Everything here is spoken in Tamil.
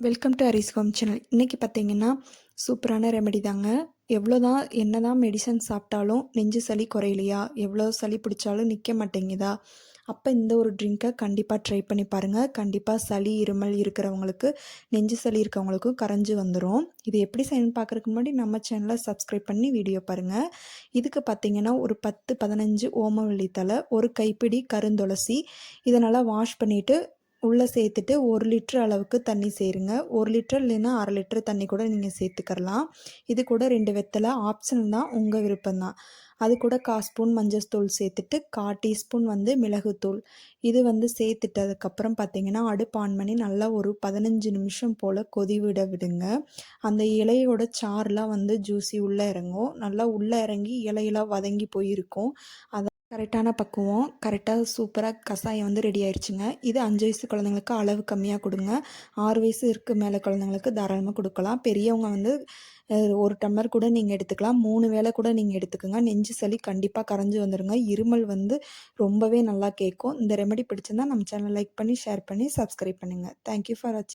Welcome to Haris home channel இன்றைக்கி பார்த்தீங்கன்னா சூப்பரான ரெமெடி தாங்க. எவ்வளோ தான் என்ன தான் மெடிசன் சாப்பிட்டாலும் நெஞ்சு சளி குறையலையா? எவ்வளோ சளி பிடிச்சாலும் நிற்க மாட்டேங்குதா? அப்போ இந்த ஒரு ட்ரிங்க்கை கண்டிப்பாக ட்ரை பண்ணி பாருங்கள் கண்டிப்பாக சளி இருமல் இருக்கிறவங்களுக்கு நெஞ்சு சளி இருக்கவங்களுக்கும் கரைஞ்சி வந்துடும் இது எப்படி செய்யணும் பார்க்குறதுக்கு முன்னாடி நம்ம சேனலை சப்ஸ்கிரைப் பண்ணி வீடியோ பாருங்கள் இதுக்கு பார்த்தீங்கன்னா ஒரு பத்து பதினஞ்சு ஓமவல்லி தலை ஒரு கைப்பிடி கருந்துளசி இதை நல்லா வாஷ் பண்ணிவிட்டு உள்ளே சேர்த்துட்டு ஒரு லிட்டர் அளவுக்கு தண்ணி சேருங்க. ஒரு லிட்டர் இல்லைன்னா அரை லிட்டர் தண்ணி கூட நீங்கள் சேர்த்துக்கரலாம் இது கூட ரெண்டு வெத்தலை ஆப்ஷன் தான் உங்கள் விருப்பம் தான். அது கூட கா ஸ்பூன் மஞ்சள் சேர்த்துட்டு கா டீஸ்பூன் வந்து மிளகுத்தூள் இது வந்து சேர்த்துட்டதுக்கப்புறம் பார்த்தீங்கன்னா அடுப்பு ஆன் பண்ணி நல்லா ஒரு பதினஞ்சு நிமிஷம் போல் கொதி விட விடுங்க. அந்த இலையோட சாறுலாம் வந்து ஜூஸி உள்ளே இறங்கும். நல்லா உள்ளே இறங்கி இலையெல்லாம் வதங்கி போயிருக்கும். அதை கரெக்டான பக்குவம் கரெக்டாக சூப்பராக கஷாயம் வந்து ரெடி ஆயிடுச்சுங்க இது அஞ்சு வயசு குழந்தைங்களுக்கு அளவு கம்மியாக கொடுங்க. ஆறு வயசு இருக்கு மேலே குழந்தைங்களுக்கு தாராளமாக கொடுக்கலாம். பெரியவங்க வந்து ஒரு டம்ளர் கூட நீங்கள் எடுத்துக்கலாம். மூணு வேளை கூட நீங்கள் எடுத்துக்கோங்க. நெஞ்சு சளி கண்டிப்பாக கரைஞ்சி வந்துடுங்க இருமல் வந்து ரொம்பவே நல்லா கேட்கும். இந்த ரெமெடி பிடிச்சிருந்தா நம்ம சேனல் லைக் பண்ணி ஷேர் பண்ணி சப்ஸ்கிரைப் பண்ணுங்கள் தேங்க்யூ ஃபார் வாட்சிங்